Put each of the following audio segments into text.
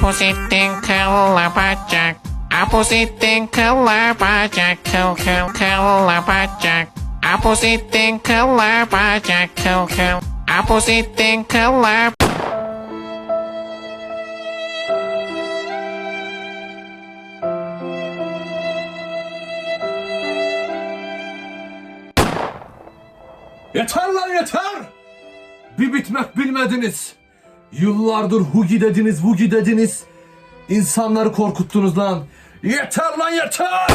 Apozitin kılla bacak. Apozitin kılla bacak. Kıl kıl kılla bacak. Apozitin kılla bacak. Kıl kıl. Apozitin kılla Yeter lan yeter! Bir bitmek bilmediniz. Yıllardır Hugi dediniz, Hugi dediniz. İnsanları korkuttunuz lan. Yeter lan yeter!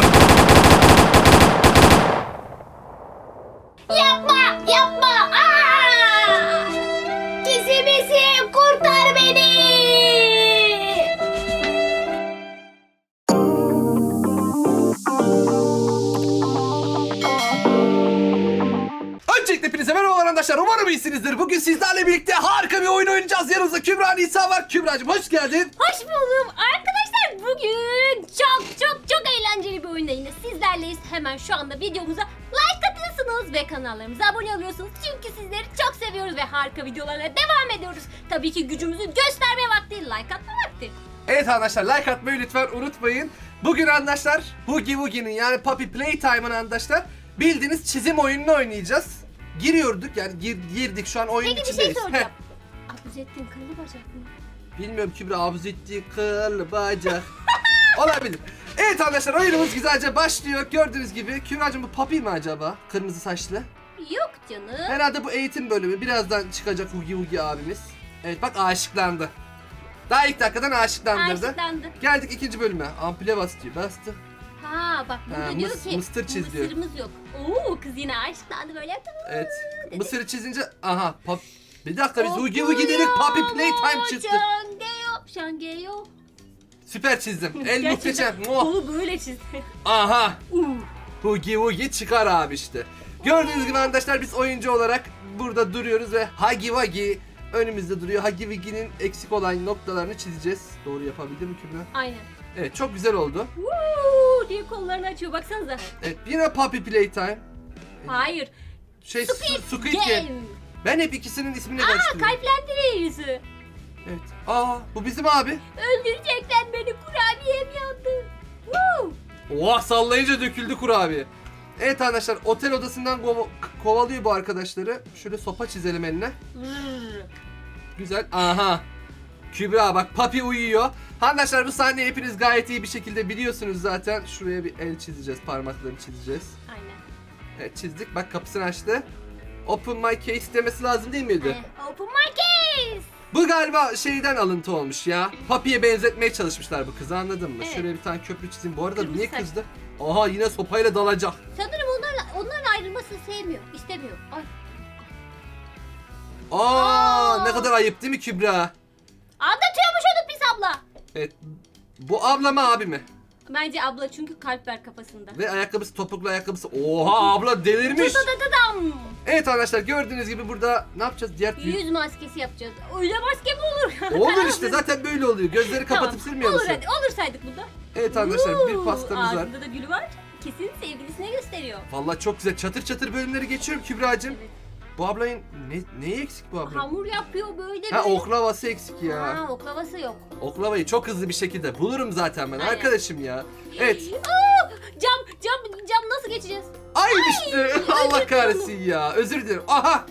Yapma, yapma. Aa! Arkadaşlar. Umarım iyisinizdir. Bugün sizlerle birlikte harika bir oyun oynayacağız. Yanımızda Kübra Nisa var. Kübra'cığım hoş geldin. Hoş buldum. Arkadaşlar bugün çok çok çok eğlenceli bir oyunda yine sizlerleyiz. Hemen şu anda videomuza like atıyorsunuz ve kanallarımıza abone oluyorsunuz. Çünkü sizleri çok seviyoruz ve harika videolarla devam ediyoruz. Tabii ki gücümüzü gösterme vakti, like atma vakti. Evet arkadaşlar like atmayı lütfen unutmayın. Bugün arkadaşlar Hugi Wugi'nin yani Puppy Playtime'ın arkadaşlar bildiğiniz çizim oyununu oynayacağız. Giriyorduk yani gir- girdik şu an oyunun Peki bir şey içindeyiz. soracağım. Abuzettin kıllı bacak mı? Bilmiyorum Kübra abuz ettiği kıl bacak. Olabilir. Evet arkadaşlar oyunumuz güzelce başlıyor. Gördüğünüz gibi Kübra'cığım bu Puppy mi acaba? Kırmızı saçlı. Yok canım. Herhalde bu eğitim bölümü. Birazdan çıkacak Hugi Wugi abimiz. Evet bak aşıklandı. Daha ilk dakikadan aşıklandırdı. Aşıklandı. Geldik ikinci bölüme. Ampule bas diyor. Bastı. Ha bak burada Ha, diyor mıs- ki mıstır çiz diyor. mısırımız yok. Oo kız yine aşıklandı böyle. Evet. Mısırı çizince aha pop. Bir dakika biz Hugi Wugi dedik Puppy Playtime çıktı. Şangeyo, şangeyo. Süper çizdim. El Gerçekten muhteşem. Kolu böyle çizdi. Aha. Uh. Hugi Wugi çıkar abi işte. Gördüğünüz gibi arkadaşlar biz oyuncu olarak burada duruyoruz ve Hagi Wagi önümüzde duruyor. Hagi Wagi'nin eksik olan noktalarını çizeceğiz. Doğru yapabildim mi Kübra? Aynen. Evet çok güzel oldu. Woo diye kollarını açıyor baksanıza. Evet yine Puppy Playtime. Hayır. Şey Squid, Squid Game. Game. Ben hep ikisinin ismini Aa karıştırıyorum. kalplendiriyor yüzü. Evet. Aa bu bizim abi. Öldürecekler beni kurabiyem yandı. Woo. Oha sallayınca döküldü kurabiye. Evet arkadaşlar otel odasından kova- kovalıyor bu arkadaşları. Şöyle sopa çizelim eline. Vrr. Güzel. Aha. Kübra bak papi uyuyor. Arkadaşlar bu sahneyi hepiniz gayet iyi bir şekilde biliyorsunuz zaten. Şuraya bir el çizeceğiz. Parmaklarını çizeceğiz. Aynen. Evet çizdik. Bak kapısını açtı. Open my case demesi lazım değil miydi? Eh, Open my case. Bu galiba şeyden alıntı olmuş ya. Papiye benzetmeye çalışmışlar bu kızı anladın mı? Evet. Şöyle bir tane köprü çizeyim. Bu arada Kırmızı niye kızdı? Aha yine sopayla dalacak. Sanırım onlarla, onların ayrılmasını sevmiyor. istemiyor. Ay. Aa, Aa. ne kadar ayıp değil mi Kübra? Anlatıyormuş onu pis abla. Evet. Bu abla mı abi mi? Bence abla çünkü kalp var kafasında. Ve ayakkabısı topuklu ayakkabısı. Oha abla delirmiş. Tadadadam. Evet arkadaşlar gördüğünüz gibi burada ne yapacağız? Diğer Yüz maskesi yapacağız. Öyle maske mi olur? Olur işte zaten böyle oluyor. Gözleri kapatıp silmiyor Olur musun? hadi olursaydık bunda. Evet arkadaşlar bir pastamız var. Ağzında da gülü var. Kesin sevgilisine gösteriyor. Vallahi çok güzel. Çatır çatır bölümleri geçiyorum Kübra'cığım. Evet. Bu ablayın ne, neyi eksik bu ablanın? Hamur yapıyor böyle Ha böyle. oklavası eksik ya. Ha oklavası yok. Oklavayı çok hızlı bir şekilde bulurum zaten ben Aynen. arkadaşım ya. Evet. Aa, cam cam cam nasıl geçeceğiz? Ay işte Allah özür kahretsin ya. Özür dilerim. Aha.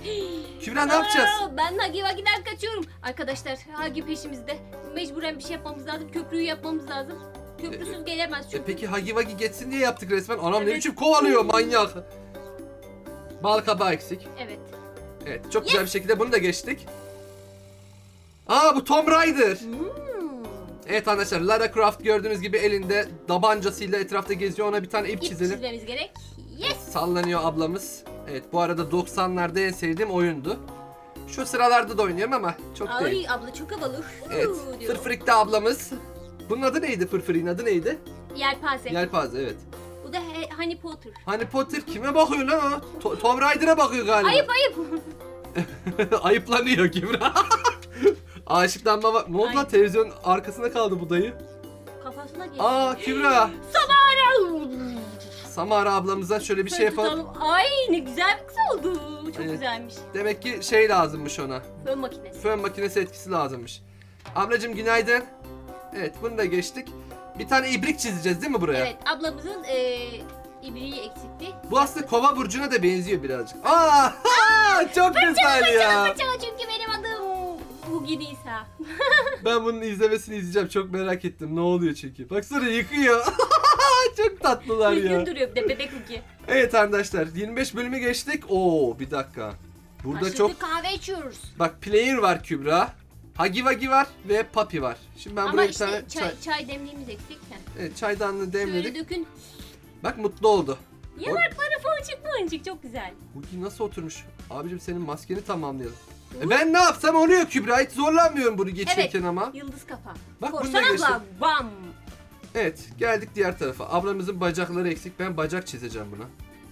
Kübra ne yapacağız? Ben Hagi Vagi'den kaçıyorum. Arkadaşlar Hagi peşimizde. Mecburen bir şey yapmamız lazım. Köprüyü yapmamız lazım. Köprüsüz gelemez E çünkü. peki Hagi Wagi geçsin diye yaptık resmen. Anam ne Evet. biçim kovalıyor manyak. Bal kabağı eksik. Evet. Evet çok güzel bir şekilde bunu da geçtik. Aa bu Tomb Raider. Hmm. Evet arkadaşlar Lara Croft gördüğünüz gibi elinde tabancasıyla etrafta geziyor. Ona bir tane ip İp çizelim. çizmemiz gerek. Yes. Sallanıyor ablamız. Evet bu arada 90'larda en sevdiğim oyundu. Şu sıralarda da oynuyorum ama çok değil. Ay abla çok havalı. Evet. Diyor. Fırfırik'te ablamız. Bunun adı neydi Fırfırik'in adı neydi? Yelpaze. Yelpaze evet. Da He- Harry Potter. Harry Potter kime bakıyor lan o? To- Tomb Raider'a bakıyor galiba. Ayıp ayıp. Ayıplanıyor Kübra. Aşıklanma var. Ne oldu lan Ay. televizyon arkasında kaldı bu dayı. Kafasına geliyor. Aa Kübra. Samara. Samara ablamıza şöyle bir şey yapalım. Ay ne güzel bir kız oldu. Çok Evet. güzelmiş. Demek ki şey lazımmış ona. Fön makinesi. Fön makinesi etkisi lazımmış. Ablacım günaydın. Evet bunu da geçtik. Bir tane ibrik çizeceğiz değil mi buraya? Evet ablamızın e, ibriği eksikti. Bu aslında kova burcuna da benziyor birazcık. Aa, çok güzel ya. Fırçala çünkü benim adım Hugi Nisa. Ben bunun izlemesini izleyeceğim. Çok merak ettim. Ne oluyor çünkü. Baksana yıkıyor. çok tatlılar ya. Üzgün duruyor bir de bebek Hugi. Evet arkadaşlar 25 bölümü geçtik. Oo bir dakika. Burada Başladık çok kahve içiyoruz. bak player var Kübra. Hagi Wagi var ve Papi var. Şimdi ben Ama buraya bir işte tane çay, çay, çay demliğimiz eksik. Heh. evet, çaydanlığı Şöyle demledik. dökün. Bak mutlu oldu. Yanakları fıncık fıncık çok güzel. Hugi nasıl oturmuş? Abicim senin maskeni tamamlayalım. E ben ne yapsam oluyor Kübra. Hiç zorlanmıyorum bunu geçerken ama. Yıldız kafa. Bak bunu da Korsan geçtim. abla bam. Evet geldik diğer tarafa. Ablamızın bacakları eksik. Ben bacak çizeceğim buna.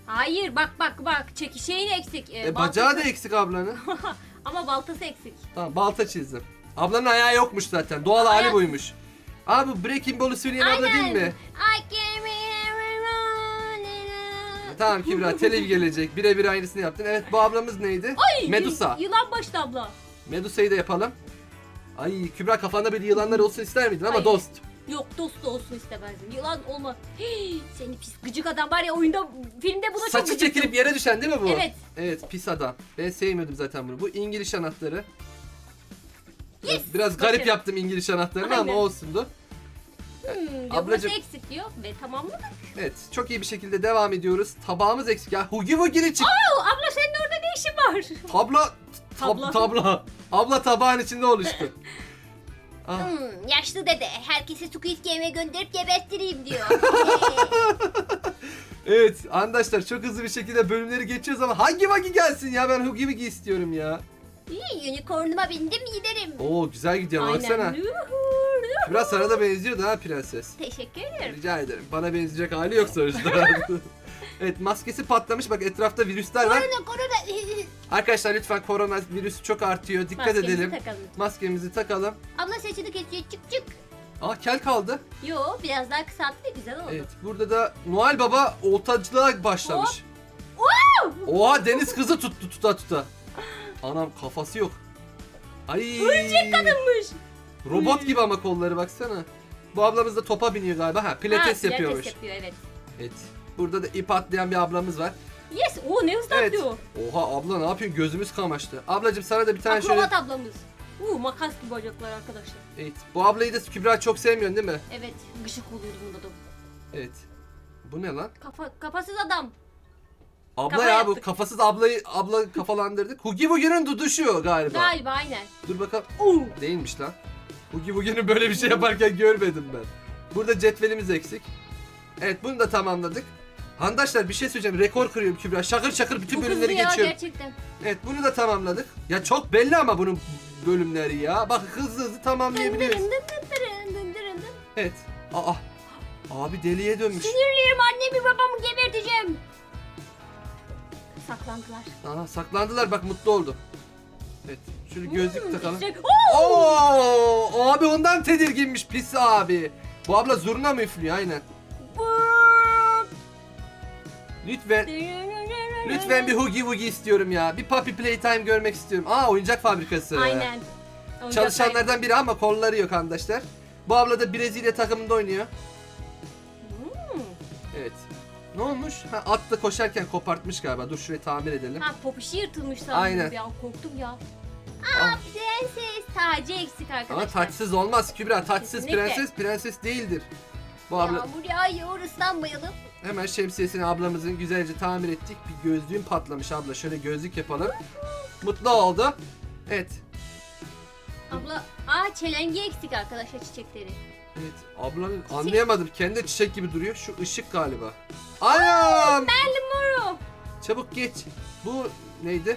Hayır bak bak bak çekişeğin eksik. E, E bacağı da eksik ablanın. Ama baltası eksik. Tamam balta çizdim. Ablanın ayağı yokmuş zaten. Doğal hali Ayak- buymuş. Abi bu Breaking Ball'u söyleyen abla değil mi? I can be Tamam Kübra telev gelecek. Birebir aynısını yaptın. Evet bu ablamız neydi? Ay, Medusa. Yılan başlı abla. Medusa'yı da yapalım. Ay Kübra kafanda böyle yılanlar olsun ister miydin ama Hayır. dost. Yok dost da olsun istemezdim. Yılan olmaz. Hii, seni pis gıcık adam var ya oyunda filmde buna çok Saçı gıcıktım. çekilip yere düşen değil mi bu? Evet. Evet pis adam. Ben sevmiyordum zaten bunu. Bu İngiliz anahtarı. Biraz, Yes, biraz garip bakın. yaptım İngiliz anahtarını ama Aynen. olsundu. Hmm, diyor, Ablacım- burası eksik diyor ve tamamladık. Evet çok iyi bir şekilde devam ediyoruz. Tabağımız eksik ya. Hugi Wugi'nin çık. Oo, abla senin orada ne işin var? Tabla. Tab, Tabla. tabla. Abla tabağın içinde oluştu. Ah. Hmm, yaşlı dede herkesi Squid Game'e gönderip geberttireyim diyor. Evet arkadaşlar çok hızlı bir şekilde bölümleri geçiyoruz ama hangi vagi gelsin ya ben Hugi Wugi istiyorum ya. İyi, unicornuma bindim giderim. Oo güzel gidiyor baksana. Yuhu, yuhu. Biraz sana da benziyordu ha prenses. Teşekkür ederim. Rica ederim. Bana benzeyecek hali yok sonuçta. evet maskesi patlamış bak etrafta virüsler var. Korona korona. Arkadaşlar lütfen korona virüsü çok artıyor. Dikkat Maskemizi edelim. takalım. Maskemizi takalım. Abla saçını kesiyor çık çık. Aa kel kaldı. Yo biraz daha kısalttı güzel oldu. Evet burada da Noel Baba oltacılığa başlamış. Oha deniz kızı tuttu tuta tuta. Anam kafası yok. Ay. Örümcek kadınmış. Robot gibi ama kolları baksana. Bu ablamız da topa biniyor galiba. Ha pilates Ha, yapıyormuş. yapıyor evet. Evet. Burada da ip atlayan bir ablamız var. Yes. O ne hızlı Evet. atlıyor. Oha abla ne yapıyorsun? Gözümüz kamaştı. Ablacım sana da bir tane şöyle... Akrobat ablamız. Uuu makas gibi bacaklar arkadaşlar. Evet. Bu ablayı da Kübra çok sevmiyorsun değil mi? Evet gıcık oluyordu bunda da. Evet. Bu ne lan? Kafa, kafasız adam. Abla Kafa ya bu yaptık. kafasız ablayı abla kafalandırdık. Hugi Bugi'nin duduşu galiba. Galiba aynen. Dur bakalım. Uuu. Değilmiş lan. Hugi Bugi'nin böyle bir şey yaparken görmedim ben. Burada cetvelimiz eksik. Evet bunu da tamamladık. Handaşlar bir şey söyleyeceğim. Rekor kırıyorum Kübra. Şakır şakır bütün hızlı bölümleri ya geçiyorum. gerçekten. Evet bunu da tamamladık. Ya çok belli ama bunun bölümleri ya. Bak hızlı hızlı tamamlayabiliyoruz. Dın dın dın dın dın dın dın. Evet. Aa. Abi deliye dönmüş. Sinirliyim annemi babamı geberteceğim. Saklandılar. Aha saklandılar bak mutlu oldu. Evet. Şöyle gözlük Hmm, takalım. işte- Oo! Oo, abi ondan tedirginmiş pis abi. Bu abla zurna mı üflüyor aynen. Lütfen lütfen bir Hugi Wugi istiyorum ya. Bir Puppy Playtime görmek istiyorum. Aa oyuncak fabrikası. Aynen. Oyuncak Çalışanlardan biri ama kolları yok arkadaşlar. Bu abla da Brezilya takımında oynuyor. Hmm. Evet. Ne olmuş? Ha, at da koşarken kopartmış galiba. Dur şurayı tamir edelim. Ha popişi yırtılmış sandım Aynen. ya korktum ya. Aa Ah. prenses tacı eksik arkadaşlar. Ama taçsız olmaz Kübra. Taçsız Kesinlikle. prenses prenses değildir. Bu abla Yağmur yağıyor ıslanmayalım. Hemen şemsiyesini ablamızın güzelce tamir ettik. Bir gözlüğün patlamış abla. Şöyle gözlük yapalım. Mutlu oldu. Evet. Abla aa çelengi eksik arkadaşlar çiçekleri. Evet. Ablanın anlayamadım. Kendi çiçek gibi duruyor. Şu ışık galiba. Anam! Merlin Moro. Çabuk geç. Bu neydi?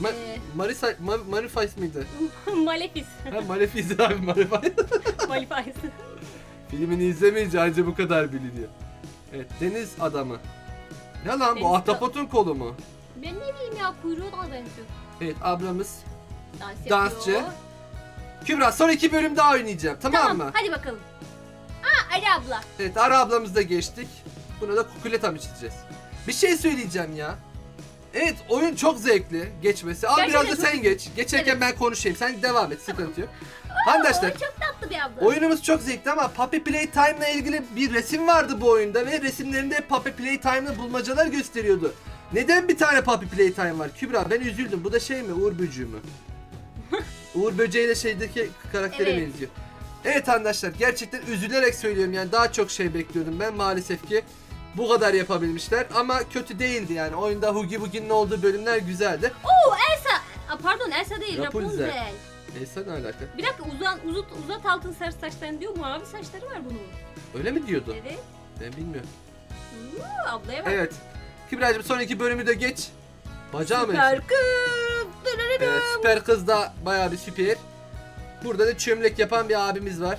Ma Ee. Marisa Ma Marifais mıydı? Malefis. Ha Malefiz abi Marifais. Malefis. Filmini izlemeyince anca bu kadar biliniyor. Evet deniz adamı. Ne lan Deniz bu ahtapotun kolu mu? ben ne bileyim ya kuyruğu da benziyor. Evet ablamız. Dans Dansçı. Kübra son iki bölüm daha oynayacağım tamam, mı? hadi bakalım. Aa Ali abla. Evet ara ablamızı da geçtik. Buna da kukuleta mı çizeceğiz? Bir şey söyleyeceğim ya. Evet oyun çok zevkli geçmesi. Al Gerçekten biraz da sen geç. Geçerken ben konuşayım. Sen devam et sıkıntı yok. Arkadaşlar çok bir abla. Oyunumuz çok zevkli ama Puppy Playtime ile ilgili bir resim vardı bu oyunda ve resimlerinde Puppy Playtime'la bulmacalar gösteriyordu. Neden bir tane Puppy Playtime var? Kübra ben üzüldüm. Bu da şey mi? Uğur Böcüğü mü? Uğur Böceği ile şeydeki karaktere Evet. benziyor. Evet arkadaşlar gerçekten üzülerek söylüyorum yani daha çok şey bekliyordum ben maalesef ki bu kadar yapabilmişler ama kötü değildi yani oyunda Hugi Bugi'nin olduğu bölümler güzeldi. Oo Elsa. Aa, pardon Elsa değil Rapunzel. Rapunzel. Elsa ne alaka? Bir dakika uzat, uzat, uzat altın sarı saçlarını diyor. Mavi saçları var bunun. Öyle mi diyordu? Evet. Ben bilmiyorum. Oo, ablaya bak. Evet. Kübra'cığım son iki bölümü de geç. Bacağı mı? Süper kız. Evet, süper kız da bayağı bir süper. Burada da çömlek yapan bir abimiz var.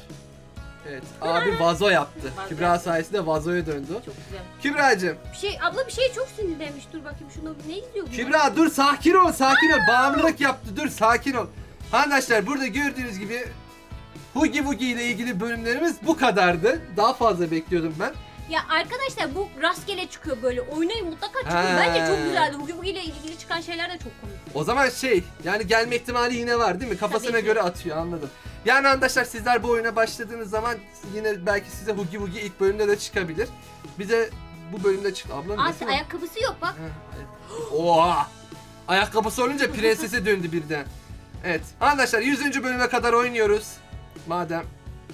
Evet, abi vazo yaptı. Vazo Kübra yaptı. sayesinde vazoya döndü. Çok güzel. Kübra'cığım, Bir şey abla bir şey çok sinirlenmiş. Dur bakayım şunu ne izliyor bu? Kübra dur sakin ol, sakin ol. Bağımlılık yaptı, dur sakin ol. Arkadaşlar burada gördüğünüz gibi Hugi Wugi ile ilgili bölümlerimiz bu kadardı. Daha fazla bekliyordum ben. Ya arkadaşlar bu rastgele çıkıyor böyle. Oynayın mutlaka çıkın. Ha. Bence çok güzeldi. Hugi Bugi ile ilgili çıkan şeyler de çok komik. O zaman şey yani gelme ihtimali yine var değil mi? Kafasına Tabii ki. göre atıyor anladım. Yani arkadaşlar sizler bu oyuna başladığınız zaman yine belki size Hugi Wugi ilk bölümde de çıkabilir. Bize bu bölümde çıktı. Nasıl? var? ayakkabısı yok bak. Ha. Oha! Ayakkabısı olunca prensese döndü birden. Evet. Arkadaşlar 100. bölüme kadar oynuyoruz. Madem.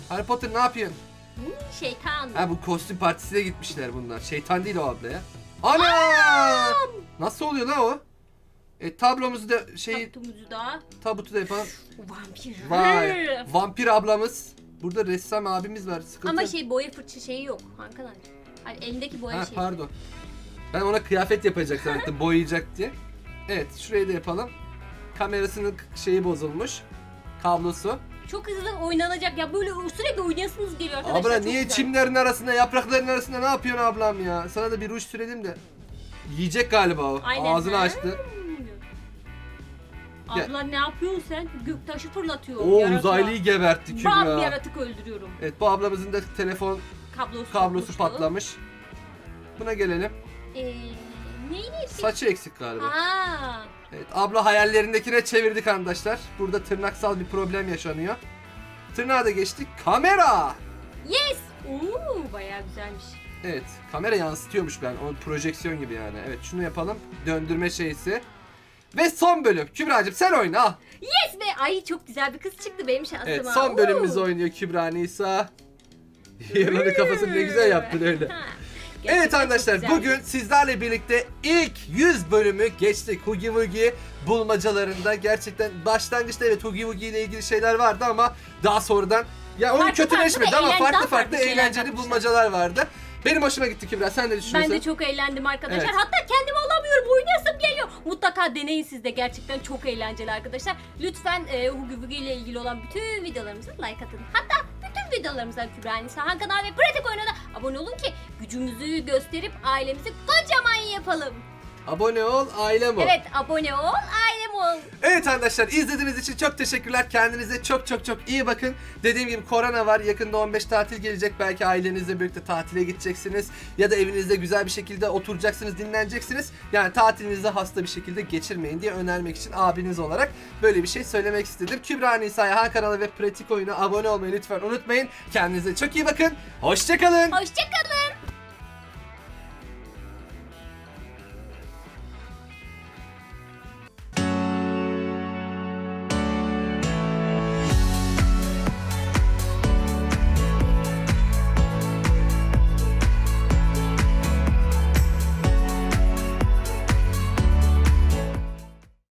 Harry Potter ne yapıyorsun? Hmm, şeytan. Ha bu kostüm partisine gitmişler bunlar. Şeytan değil o abla ya. Ana! Nasıl oluyor lan o? E tablomuzu da şeyi Taktumuzu da. tabutu da yapalım. Vampir. Vay. Vampir ablamız. Burada ressam abimiz var. Sıkıntı. Ama şey boya fırça şeyi yok arkadaşlar. Hani elindeki boya Ha şeyi. pardon. Ben ona kıyafet yapacak zannettim boyayacak diye. Evet şurayı da yapalım. Kamerasının şeyi bozulmuş. Kablosu. Çok hızlı oynanacak ya böyle sürekli oynayasınız geliyor arkadaşlar. Abla çok niye güzel. çimlerin arasında yaprakların arasında ne yapıyorsun ablam ya? Sana da bir ruj sürelim de. Yiyecek galiba o. Aynen. Ağzını açtı. Abla ne yapıyorsun sen? Göktaşı fırlatıyor. O yaratığa. uzaylıyı gebertti Bam Kübra. yaratık öldürüyorum. Evet bu ablamızın da telefon Kablosu, kablosu kopmuştu. patlamış. Buna gelelim. Ee, eksik? Saçı eksik galiba. Aa, Evet, abla hayallerindekine çevirdik arkadaşlar. Burada tırnaksal bir problem yaşanıyor. Tırnağa da geçtik. Kamera! yes. Oo, bayağı güzelmiş. Evet, kamera yansıtıyormuş ben. O projeksiyon gibi yani. Evet, şunu yapalım. Döndürme şeysi. Ve son bölüm. Kübra'cığım sen oyna al. Yes be. Ay çok güzel bir kız çıktı benim şansıma. Evet, son bölümümüz Oo. oynuyor Kübra Nisa. Yılanın kafasını ne güzel yaptın öyle. Ha, Evet gerçekten arkadaşlar bugün sizlerle birlikte ilk 100 bölümü geçtik. Hugi Wugi bulmacalarında gerçekten başlangıçta evet Hugi Wugi ile ilgili şeyler vardı ama daha sonradan ya oyun Farklı kötüleşmedi farklı ve ama eğlen- farklı daha farklı, farklı şeyler eğlenceli yapmışlar. bulmacalar vardı. Benim hoşuma gitti Kübra sen ne düşünüyorsun? Ben de çok eğlendim arkadaşlar. Evet. Hatta kendimi alamıyorum. Oynayasım geliyor. Mutlaka deneyin siz de. Gerçekten çok eğlenceli arkadaşlar. Lütfen e, Hugi Wugi ile ilgili olan bütün videolarımıza like atın. Hatta bütün videolarımıza Kübra Nisa Han kanal ve Pratik Oyun'a da abone olun ki gücümüzü gösterip ailemizi kocaman yapalım. Abone ol ailem ol. Evet abone ol, ailem ol. Evet arkadaşlar izlediğiniz için çok teşekkürler. Kendinize çok çok çok iyi bakın. Dediğim gibi korona var. Yakında 15 tatil gelecek. Belki ailenizle birlikte tatile gideceksiniz. Ya da evinizde güzel bir şekilde oturacaksınız, dinleneceksiniz. Yani tatilinizi hasta bir şekilde geçirmeyin diye önermek için abiniz olarak böyle bir şey söylemek istedim. Kübra Nisa'ya Han kanalı ve Pratik Oyun'a abone olmayı lütfen unutmayın. Kendinize çok iyi bakın. Hoşçakalın. Hoşçakalın.